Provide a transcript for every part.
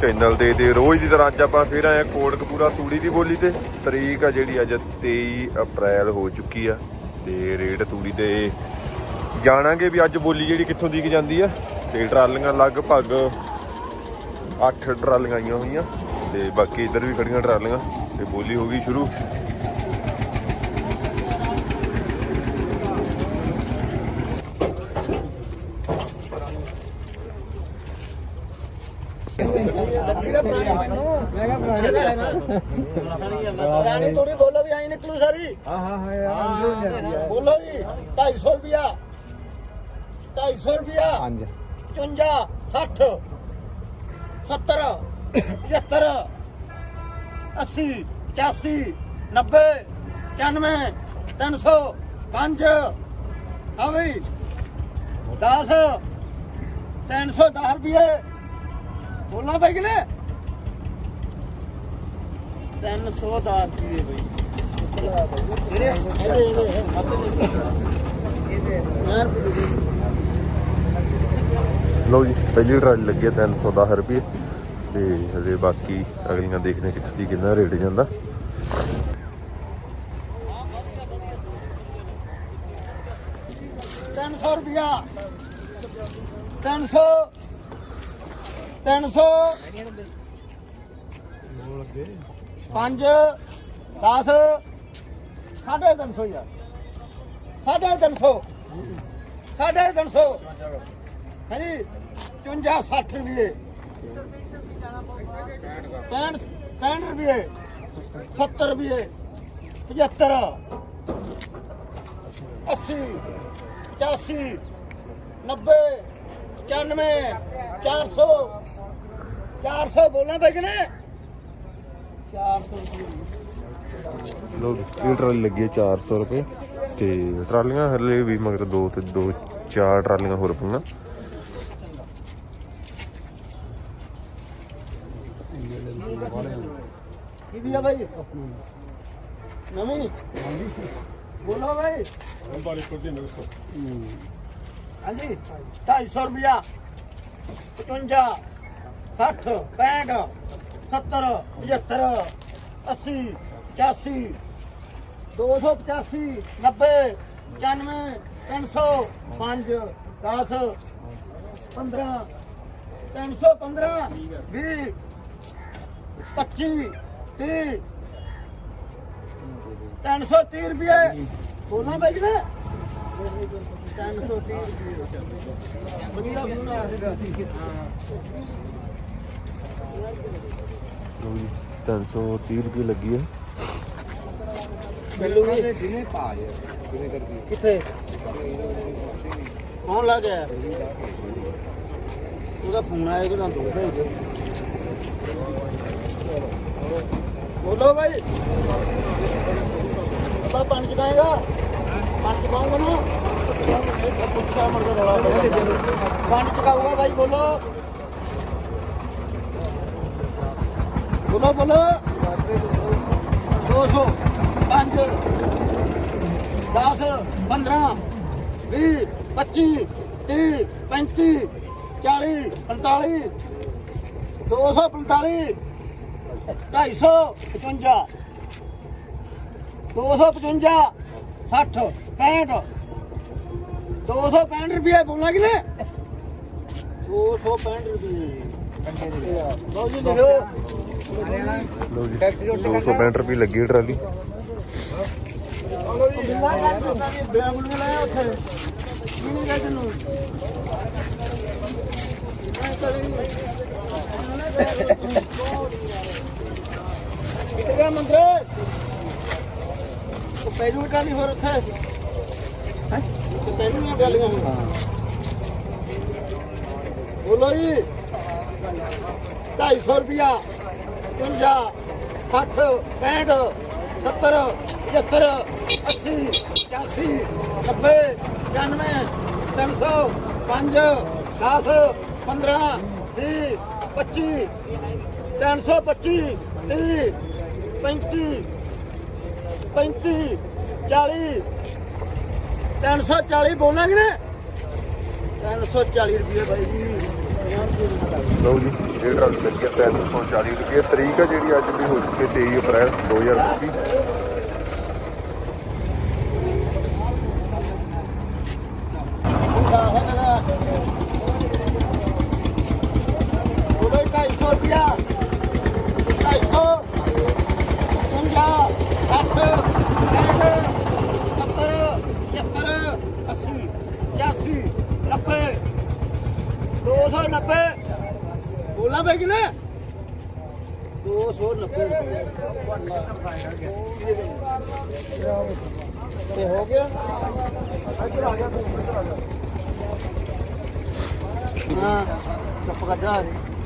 Channel ਤੇ ਤੇ ਰੋਜ਼ ਦੀ ਤਰ੍ਹਾਂ ਅੱਜ ਆਪਾਂ ਫੇਰ ਆਏ ਆ ਕੋਟਕਪੂਰਾ ਤੂੜੀ ਦੀ ਬੋਲੀ ਤੇ। ਤਰੀਕ ਆ ਜਿਹੜੀ ਅੱਜ 23 ਅਪ੍ਰੈਲ ਹੋ ਚੁੱਕੀ ਆ ਤੇ ਰੇਟ ਤੂੜੀ ਤੇ ਜਾਣਾਂਗੇ ਵੀ ਅੱਜ ਬੋਲੀ ਜਿਹੜੀ ਕਿੱਥੋਂ ਦੀ ਜਾਂਦੀ ਆ। ਤੇ ਟਰਾਲੀਆਂ ਲਗਭਗ 8 ਟਰਾਲੀਆਂ ਆਈਆਂ ਹੋਈਆਂ ਤੇ ਬਾਕੀ ਇੱਧਰ ਵੀ ਖੜੀਆਂ ਟਰਾਲੀਆਂ ਤੇ ਬੋਲੀ ਹੋ ਗਈ ਸ਼ੁਰੂ। ਰਾਣੀ ਥੋੜੀ ਬੋਲੋ ਵੀ ਆਈ ਨਿਕਲੂ ਸਾਰੀ। ਹਾਂ ਹਾਂ ਹਾਂ ਯਾਰ ਬੋਲੋ ਜੀ 250 ਰੁਪਿਆ 250 ਰੁਪਿਆ ਪੰਜ 54 60 70 75 80 85 90 95 300 5 ਹਾਂ ਬਈ। 10 310 ਰੁਪਏ। ਬੋਲਣਾ ਪੈ ਕਿਨੇ 310 ਰੁਪਏ ਬਈ ਇਹਦੇ ਇਹਦੇ ਇਹਦੇ ਯਾਰ ਲਓ ਜੀ ਪਹਿਲੀ ਟਰਾਲੀ ਲੱਗੀ ਹੈ 310 ਰੁਪਏ ਤੇ ਹਜੇ ਬਾਕੀ ਅਗਲੀਆਂ ਦੇਖਦੇ ਹਾਂ ਕਿੱਥੇ ਕਿੰਨਾ ਰੇਟ ਜਾਂਦਾ। ਤਿੰਨ ਸੌ ਰੁਪਿਆ ਤਿੰਨ ਸੌ। ਤਿੰਨ ਸੌ। ਪੰਜ 10 ਸਾਢੇ ਤਿੰਨ ਸੌ ਯਾਰ। ਸਾਢੇ ਤਿੰਨ ਸੌ। ਸਾਢੇ ਤਿੰਨ ਸੌ। ਹਾਂਜੀ 54 60 ਰੁਪਏ। 65 65 ਰੁਪਏ। 70 ਰੁਪਏ। 75 80 85 90 95 400 400 ਬੋਲਣਾ ਪੈ ਨੇ 400 ਰੁਪਏ ਲਓ ਇਹ ਟਰਾਲੀ ਲੱਗੀ ਹੈ 400 ਰੁਪਏ ਤੇ ਟਰਾਲੀਆਂ ਹਲੇ ਵੀ ਮਗਰ ਦੋ ਤੇ ਦੋ, ਚਾਰ ਟਰਾਲੀਆਂ ਹੋਰ ਪਈਆਂ। ਕਿਹਦੀ ਆ ਭਾਈ ਨਵੀਂ? ਬੋਲੋ ਭਾਈ ਹਾਂਜੀ 250 ਰੁਪਿਆ 55 60 65 70 75 80 85 285 90 95 300 5 10 15 315 20 25 30 330 ਰੁਪਏ। ਬੋਲਣਾ ਪੈ ਕਿਨੇ 330 ਰੁਪਏ। ਬਗੀਰਾ ਫੋਨ ਆਇਆ ਸੀਗਾ। ਲਓ ਜੀ 330 ਰੁਪਏ ਲੱਗੀ ਹੈ। ਮਿਲੂ ਵੀ ਜਿਹਨੇ ਪਾ ਯਾਰ ਕਰਦੀ ਕਿੱਥੇ? ਕੌਣ ਲਾ ਗਿਆ ਉਹਦਾ ਫੋਨ ਆਇਆ ਕਿ ਨਾ ਦੋ ਭੇਜ ਬੋਲੋ ਭਾਈ ਅੱਬਾ ਪਾਣੀ ਚਕਾਏਗਾ? ਪਾਣੀ ਚਕਾਉਂਗਾ ਨਾ? ਇਹ ਪੁੱਛਾ ਮਰ ਕੇ ਰੌਲਾ ਪਾਣੀ ਚਕਾਊਗਾ ਭਾਈ ਬੋਲੋ। ਬੋਲੋ ਬੋਲੋ 200 5 10 15 20 25 30 35 40 45 245 255 255 60 65 265 ਰੁਪਏ ਬੋਲਣਾ ਕਿ ਨੇ 265 ਰੁਪਏ ਲਓ ਜੀ ਲਿਖੋ ਲਓ ਜੀ 265 ਰੁਪਏ ਲੱਗੀ ਟਰਾਲੀ। ਬਿੱਲਾ ਕਰ ਦਿੱਤਾ ਕਿ ਬੈਂਗਲੂ ਲੈ ਉੱਥੇ ਕੀ ਨਹੀਂ ਲੈ ਤੈਨੂੰ ਮੈਂ ਚਲੀ ਕਿੱਥੇ ਗਿਆ ਮੰਦਰੇ ਉਹ ਪੈਰੂ ਟਾਲੀ ਹੋਰ ਉੱਥੇ ਹੈ। ਤੇ ਪੈਰੂ ਟਾਲੀਆਂ ਹੁਣ ਬੋਲੋ ਜੀ 250 ਰੁਪਿਆ 50 60 65 70 75 80 85 90 95 300 5 10 15 20 25 325 30 35 35 40 340 ਬੋਲਾਂਗੇ ਨਾ? 340 ਰੁਪਏ ਭਾਈ ਜੀ। ਲਓ ਜੀ, ਇਹ ਟਰਾਲੀ ਲੱਗੀ ਹੈ 340 ਰੁਪਏ। ਤਰੀਕ ਹੈ ਜਿਹੜੀ ਅੱਜ ਦੀ ਹੋ ਚੁੱਕੀ ਹੈ 23 ਅਪ੍ਰੈਲ 2025 ਪੁੱਛਾ ਹੋ ਜਾਗਾ ਉਹਦੇ 250 ਰੁਪਿਆ 250 ਪੰਜਾਹ ਸੱਠ ਸੱਠ 70 75 80 85 90 290 ਬੋਲਾ ਬਈ ਕਿਨੇ 290 ਤੇ ਹੋ ਗਿਆ। ਹਾਂ। ਚੁੱਪ ਕਰ ਜਾ।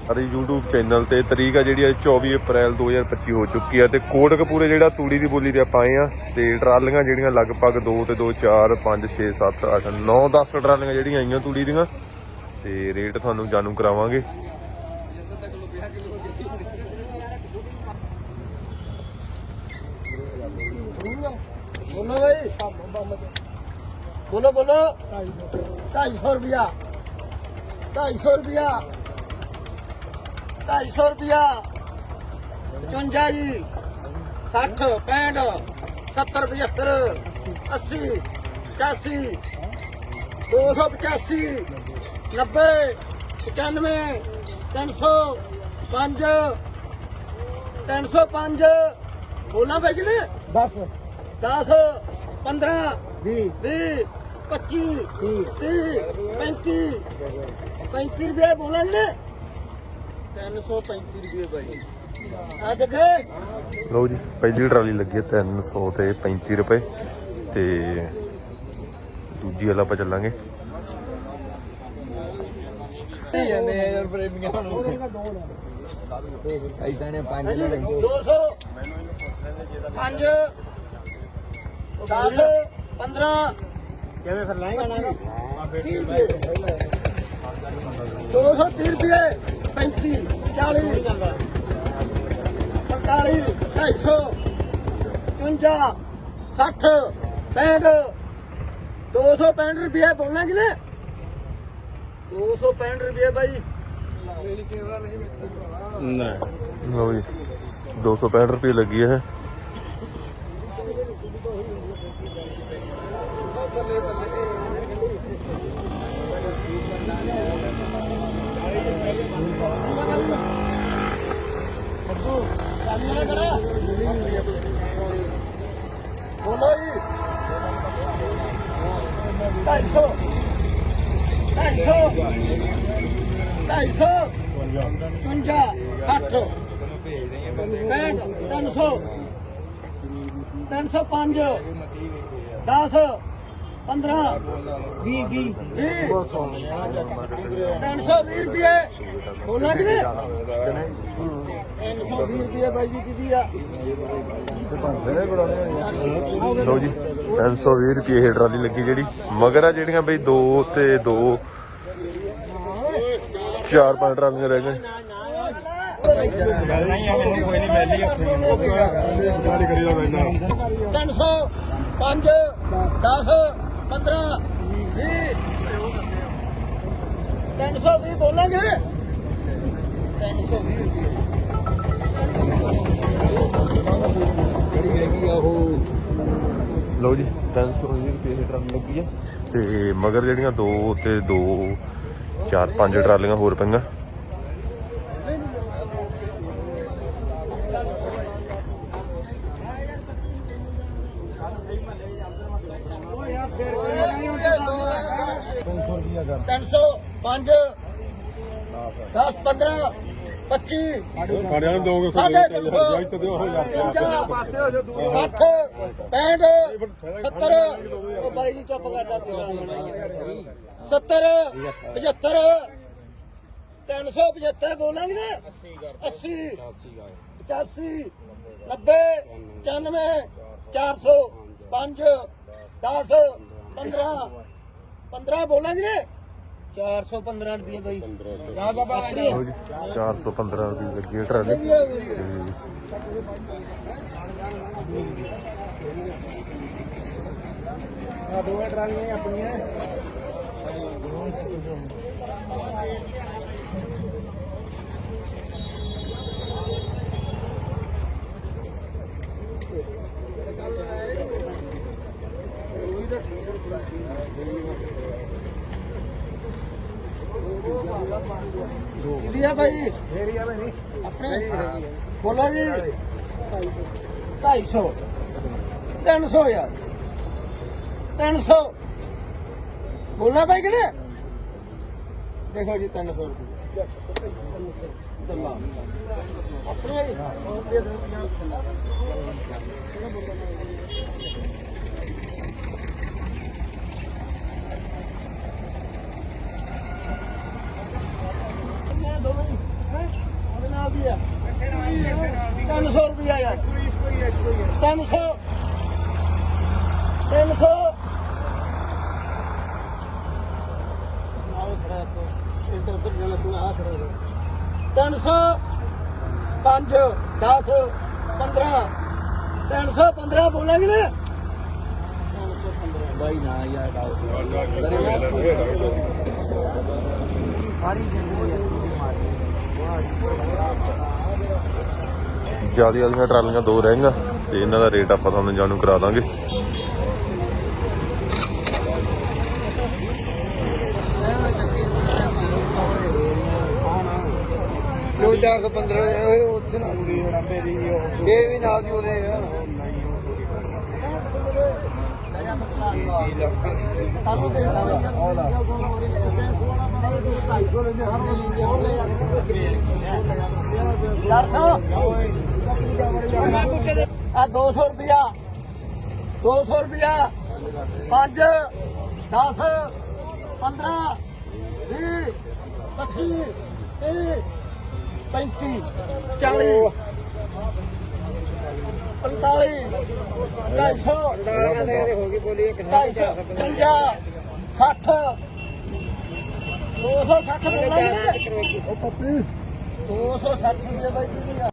ਸਾਡੇ YouTube ਚੈਨਲ ਤੇ ਤਰੀਕ ਆ ਜਿਹੜੀ ਹੈ 24 ਅਪ੍ਰੈਲ 2025 ਹੋ ਚੁੱਕੀ ਆ ਤੇ ਕੋਟਕਪੂਰੇ ਜਿਹੜਾ ਤੂੜੀ ਦੀ ਬੋਲੀ ਤੇ ਆਪਾਂ ਆਏ ਆ ਤੇ ਟਰਾਲੀਆਂ ਜਿਹੜੀਆਂ ਲਗਭਗ 2 ਤੇ 2 4 5 6 7 8 9 10 ਟਰਾਲੀਆਂ ਜਿਹੜੀਆਂ ਆਈਆਂ ਤੂੜੀ ਦੀਆਂ ਤੇ ਰੇਟ ਤੁਹਾਨੂੰ ਜਾਣੂ ਕਰਾਵਾਂਗੇ। ਬੋਲੋ ਭਾਈ ਬੋਲੋ ਬੋਲੋ। 250 ਰੁਪਿਆ 250 ਰੁਪਿਆ 250 ਰੁਪਿਆ 55 ਜੀ। 60 65 70 75 80 85 285 90 95 300 5 305 ਬੋਲਾਂ ਭਾਈ ਕਿਨੇ? 10 10 15 20 20 25 30 30 35 35 ਰੁਪਏ ਬੋਲਾਂਗੇ 335 ਰੁਪਏ ਭਾਈ ਆ ਦੇਖੇ? ਲਓ ਜੀ ਪਹਿਲੀ ਟਰਾਲੀ ਲੱਗੀ ਹੈ 300 ਤੇ 35 ਰੁਪਏ ਤੇ ਦੂਜੀ ਵਾਲਾ ਆਪਾਂ ਚੱਲਾਂਗੇ। ਜਾਂਦੇ ਆ ਯਾਰ ਪ੍ਰੇਮੀਆਂ ਨੂੰ। ਐਦਾਂ ਨੇ ਪੰਜ ਲੈ 200 5 10 15 ਕਿਵੇਂ ਫਿਰ ਲਹਿੰਗਾ ਨਾ? 230 ਰੁਪਏ 35 40 45 250 55 60 65 265 ਰੁਪਏ ਬੋਲਣਾ ਕਿ ਨਾ 265 ਰੁਪਏ ਭਾਈ ਲਓ ਜੀ 265 ਰੁਪਏ ਲੱਗੀ ਹੈ ਬੋਲੋ ਜੀ 250 250 250 55 60 65 300 305 10 15 20 20 320 ਰੁਪਏ। ਬੋਲਾਂ ਕਿ 320 ਰੁਪਏ ਬਾਈ ਜੀ ਕਿਦੀ ਆ? ਲਓ ਜੀ 320 ਰੁਪਏ ਇਹ ਟਰਾਲੀ ਲੱਗੀ ਜਿਹੜੀ। ਮਗਰ ਆ ਜਿਹੜੀਆਂ ਬਈ ਦੋ ਤੇ ਦੋ। ਚਾਰ ਪੰਜ ਟਰਾਲੀਆਂ ਰਹਿ ਗਈਆਂ ਨਹੀਂ ਆ ਮੈਨੂੰ ਕੋਈ ਨਹੀਂ ਮਿਲਦੀ ਗਾੜੀ ਕਰੀ ਦਾ ਮੈਨਾਂ 300 5 10 15 20 320 ਬੋਲਾਂਗੇ 320 ਰੁਪਏ ਜਿਹੜੀ ਹੈਗੀ ਆ ਉਹ ਲਓ ਜੀ 320 ਰੁਪਏ ਇਹ ਟਰਾਲੀ ਲੱਗੀ ਆ। ਤੇ ਮਗਰ ਜਿਹੜੀਆਂ ਦੋ ਤੇ ਦੋ ਚਾਰ ਪੰਜ ਟਰਾਲੀਆਂ ਹੋਰ ਪਈਆਂ। ਤਿੰਨ ਸੌ ਪੰਜ। 10 15 25 ਸਾਰਿਆਂ ਨੂੰ ਦੋਗੇ ਸਾਢੇ ਤਿੰਨ ਸੌ ਪੰਜਾਹ ਪਾਸੇ ਹੋ ਜਾ 60 65 70 ਉਹ ਬਾਈ ਜੀ ਚੁੱਪ ਕਰ ਜਾ 70 75 375 ਬੋਲਾਂਗੇ ਨਾ। 80 85 90 95 400 5 10 15 15 ਬੋਲਾਂਗੇ 415 ਰੁਪਏ ਬਾਈ। ਆਪਣੀ ਲਓ ਜੀ 415 ਰੁਪਏ ਲੱਗੀ ਹੈ ਟਰਾਲੀ। ਆ ਦੋਵੇਂ ਟਰਾਲੀਆਂ ਆਪਣੀਆਂ। ਕਿਹਦੀ ਆ ਬਾਈ। ਮੇਰੀ ਆ ਬਈ। ਆਪਣੇ। ਬੋਲੋ ਜੀ। 250 300 ਯਾਰ। 300 ਬੋਲਣਾ ਬਾਈ ਕਿਹਨੇ ਦੇਖੋ ਜੀ 300 ਰੁਪਏ। ਦੱਲਾ ਆਪਣੇ। ਜੀ ਹੋਰ ਦੇ ਦੇ ਉਹਦੇ ਨਾਲ ਦੀ ਆ 300 ਰੁਪਿਆ ਯਾਰ 300 300 ਆਵੇ ਖੜਾ ਤੋ ਇਹ ਤਾਂ ਉੱਧਰ ਜਾਣਾ ਤੂੰ ਆ ਖੜਾ ਹੋ 300 5 10 15 315 ਬੋਲਾਂਗੇ ਨਾ 315 ਬਾਈ ਨਾ ਯਾਰ ਜ਼ਿਆਦਾ ਵਾਲੀਆਂ ਟਰਾਲੀਆਂ ਦੋ ਰਹਿਣਗੀਆਂ ਤੇ ਇਹਨਾਂ ਦਾ ਰੇਟ ਆਪਾਂ ਤੁਹਾਨੂੰ ਜਾਣੂ ਕਰਾ ਦਾਂਗੇ। ਜੋ 415 ਉੱਥੇ ਨਾ। ਇਹ ਵੀ ਨਾਲ ਦੀ ਆ। ਚਾਰ ਸੌ ਆ 200 ਰੁਪਿਆ 200 ਰੁਪਿਆ 5 10 15 20 25 30 35 40 45 250 ਹੋ ਗਈ ਬੋਲੀ 150 60 260 ਬੋਲਾ 260 ਰੁਪਏ ਬਾਈ ਜੀ।